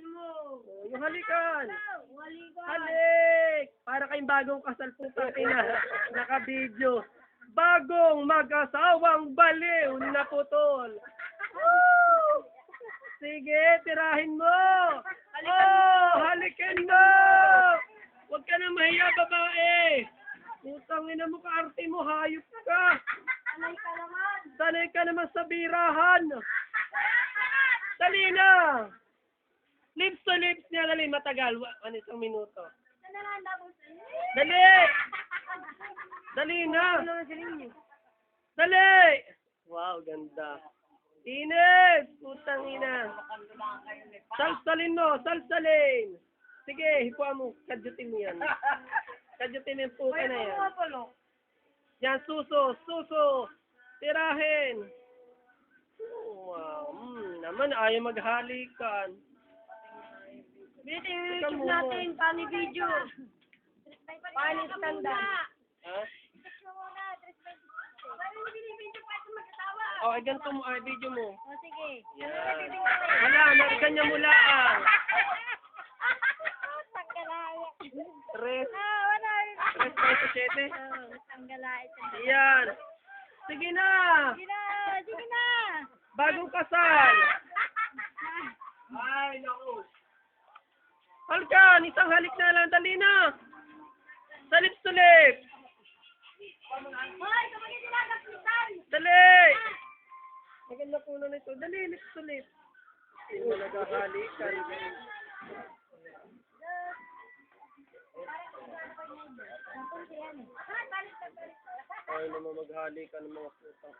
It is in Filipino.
Halikan mo. Oh, yung halikan. Halikan. Halik! Para kayong bagong kasal po na naka-video. Bagong mag-asawang baliw na putol. Woo! Sige, tirahin mo. Oh, halikin mo. Huwag ka na mahiya, babae. Putang ina mo ka, arte mo, hayop ka. Anay ka naman. Sanay ka naman sa birahan. Dali na. Lips to lips niya, dali, matagal. Ano isang minuto. Dali! Dali na! Dali! Wow, ganda. Ines! Putang ina. Salsalin mo, salsalin. Sige, hipuan mo. Kadyutin mo yan. Kadyutin mo yung puka na yan. Yan, suso, suso. Tirahin. Wow. Mm, naman, ayaw maghalikan. Bitin yung YouTube natin. Paano video? Paano standa? Ha? Oh, ay ganito mo, ay video mo. O sige. Yan. Wala, mariganya mo lang. Tres, Ah, wala. tres peso siyete. Oh, tanggalaya. Yan. Sige na. Sige na, sige na. Bagong kasal. Ay, naku. Halkan, isang halik na lang. Dali na. To lips. Na nagpitan. Dali. Maganda po na nito. Dali, lips to lips. Hindi mo naghahalikan. Napunti yan eh. Ah, balik na balik. Ay naman maghalikan ng mga putang